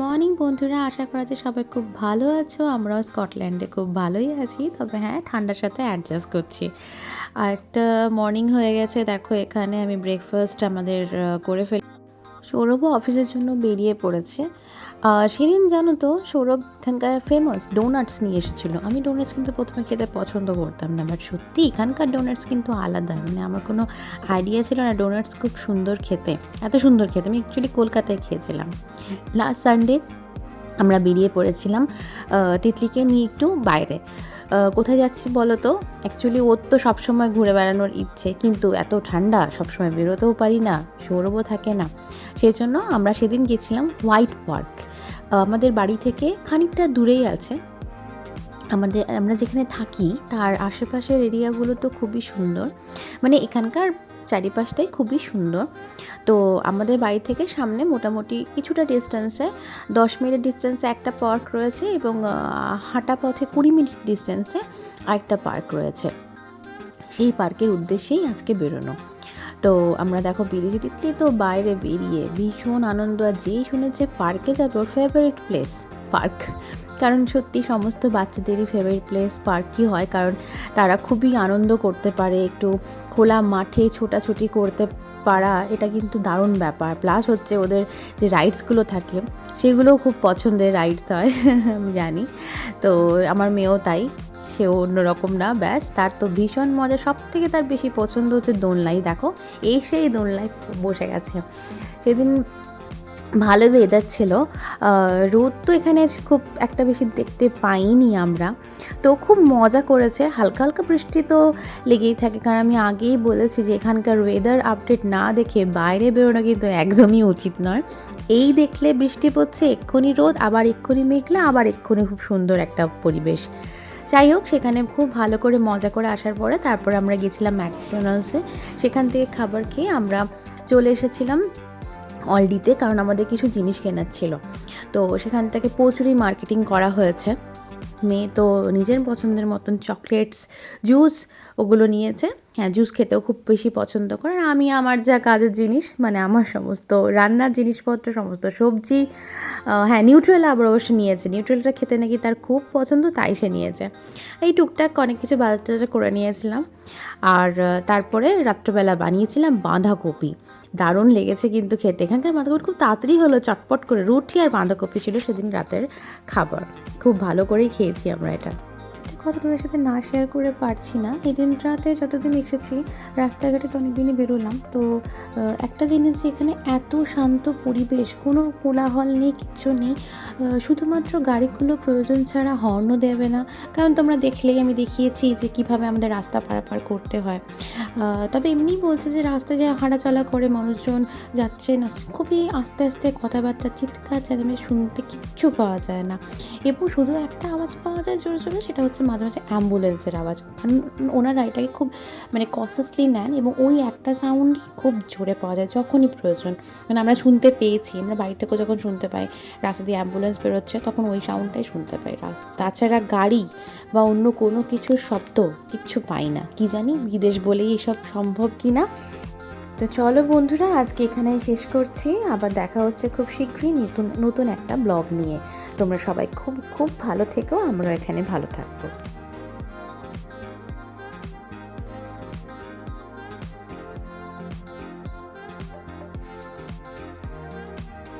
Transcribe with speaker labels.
Speaker 1: Morning বন্ধুরা, আশা করা যে সবাই খুব ভালো আছো। আমরাও স্কটল্যান্ডে খুব ভালোই আছি, তবে হ্যাঁ ঠান্ডার সাথে অ্যাডজাস্ট করছি। আর একটা মর্নিং হয়ে গেছে, দেখো এখানে আমি ব্রেকফাস্ট আমাদের করে ফেলি সৌরভও অফিসের জন্য বেরিয়ে পড়েছে। সেদিন জানো তো, সৌরভ এখানকার ফেমাস ডোনাটস নিয়ে এসেছিল। আমি ডোনাটস কিন্তু প্রথমে খেতে পছন্দ করতাম না বাট সত্যি এখানকার ডোনাটস কিন্তু আলাদা। মানে আমার কোনো আইডিয়া ছিল না ডোনাটস খুব সুন্দর খেতে, এত সুন্দর খেতে। আমি অ্যাকচুয়ালি কলকাতায় খেয়েছিলাম। লাস্ট সানডে আমরা বেরিয়ে পড়েছিলাম তিতলিকে নিয়ে একটু বাইরে। কোথায় যাচ্ছি বলো তো অ্যাকচুয়ালি ওর তো সবসময় ঘুরে বেড়ানোর ইচ্ছে, কিন্তু এত ঠান্ডা, সবসময় বেরোতেও পারি না সৌরভও থাকে না। সেই জন্য আমরা সেদিন গেছিলাম হোয়াইট পার্ক আমাদের বাড়ি থেকে খানিকটা দূরেই আছে। আমাদের, আমরা যেখানে থাকি, তার আশেপাশের এরিয়াগুলো তো খুবই সুন্দর। মানে এখানকার চারিপাশটাই খুবই সুন্দর। তো আমাদের বাড়ি থেকে সামনে মোটামুটি কিছুটা ডিস্টেন্সে দশ মিনিট ডিস্টেন্সে একটা পার্ক রয়েছে এবং হাঁটা পথে কুড়ি মিনিট ডিস্টেন্সে আরেকটা পার্ক রয়েছে। সেই পার্কের উদ্দেশ্যেই আজকে বেরোনো। তো আমরা দেখো বেরিয়েছি তিতলি তো বাইরে বেরিয়ে ভীষণ আনন্দ আর যেই শুনেছে পার্কে যাবে ওর ফেভারিট প্লেস পার্ক। কারণ সত্যি সমস্ত বাচ্চাদেরই ফেভারিট প্লেস পার্কই হয়, কারণ তারা খুবই আনন্দ করতে পারে, একটু খোলা মাঠে ছোটাছুটি করতে পারা, এটা কিন্তু দারুণ ব্যাপার। প্লাস হচ্ছে ওদের যে রাইডসগুলো থাকে, সেগুলোও খুব পছন্দের রাইডস হয়, আমি জানি। তো আমার মেয়েও তাই, সেও অন্যরকম না, ব্যাস। তার তো ভীষণ মজা। সব থেকে তার বেশি পছন্দ হচ্ছে দোলনাই। দেখো, এসেই সেই দোলনায় বসে গেছে। সেদিন ভালো ওয়েদার ছিল। রোদ তো এখানে খুব একটা বেশি দেখতে পাইনি আমরা। তো খুব মজা করেছে। হালকা হালকা বৃষ্টি তো লেগেই থাকে। কারণ আমি আগেই বলেছি যে এখানকার ওয়েদার আপডেট না দেখে বাইরে বেরোনো কিন্তু একদমই উচিত নয়। এই দেখলে বৃষ্টি পড়ছে, এক্ষুনি রোদ, আবার এক্ষুনি মেঘলা, আবার এক্ষুনি খুব সুন্দর একটা পরিবেশ। যাই হোক, সেখানে খুব ভালো করে মজা করে আসার পরে তারপর আমরা গেছিলাম ম্যাকডোনাল্ডসে। সেখান থেকে খাবার খেয়ে আমরা চলে এসেছিলাম অলডিতে কারণ আমাদের কিছু জিনিস কেনার ছিল। তো সেখান থেকে প্রচুরই মার্কেটিং করা হয়েছে। মেয়ে তো নিজের পছন্দের মতন চকলেটস জুস ওগুলো নিয়েছে। হ্যাঁ জুস খেতেও খুব বেশি পছন্দ করে। আর আমি আমার যা কাজের জিনিস মানে আমার সমস্ত রান্নার জিনিসপত্র, সমস্ত সবজি হ্যাঁ নিউট্রেল আবার অবশ্য নিয়েছে। নিউট্রেলটা খেতে নাকি তার খুব পছন্দ, তাই সে নিয়েছে। এই টুকটাক অনেক কিছু বাজার টাজার করে নিয়েছিলাম। আর তারপরে রাত্রবেলা বানিয়েছিলাম বাঁধাকপি। দারুণ লেগেছে কিন্তু খেতে। এখানকার বাঁধাকপি খুব তাড়াতাড়ি হলো, চটপট করে। রুটি আর বাঁধাকপি ছিল সেদিন রাতের খাবার। খুব ভালো করেই খেয়েছি আমরা এটা। কথা তোদের সাথে না শেয়ার করে পারছি না। এদিন রাতে যতদিন এসেছি, রাস্তাঘাটে তো অনেকদিনই বেরোলাম। তো একটা জিনিস যে এখানে এত শান্ত পরিবেশ, কোনো কোলাহল নেই, কিচ্ছু নেই শুধুমাত্র গাড়িগুলো প্রয়োজন ছাড়া হর্নও দেবে না। কারণ তোমরা দেখলেই আমি দেখিয়েছি যে কীভাবে আমাদের রাস্তা পারাপার করতে হয়। তবে এমনিই বলছে যে রাস্তায় যে হাঁটাচলা করে, মানুষজন যাচ্ছে না, খুবই আস্তে আস্তে কথাবার্তা, চিৎকার, চেঁচামেচি শুনতে কিচ্ছু পাওয়া যায় না। এবং শুধু একটা আওয়াজ পাওয়া যায় জোরে জোরে, সেটা হচ্ছে মাঝে মাঝে অ্যাম্বুলেন্সের আওয়াজ। কারণ ওনারা এটাকে খুব মানে কসেসলি নেন এবং ওই একটা সাউন্ডই খুব জোরে পাওয়া যায়, যখনই প্রয়োজন। মানে আমরা শুনতে পেয়েছি, আমরা বাড়ি থেকেও যখন শুনতে পাই, রাস্তা দিয়ে অ্যাম্বুলেন্স বেরোচ্ছে, তখন ওই সাউন্ডটাই শুনতে পাই। তাছাড়া গাড়ি বা অন্য কোনো কিছুর শব্দ কিচ্ছু পাই না। কি জানি বিদেশ বলেই এসব সম্ভব কি না তো চলো বন্ধুরা, আজকে এখানেই শেষ করছি। আবার দেখা হচ্ছে খুব শীঘ্রই নতুন নতুন একটা ব্লগ নিয়ে। তোমরা সবাই খুব খুব ভালো থেকো আমরা এখানে ভালো থাকব।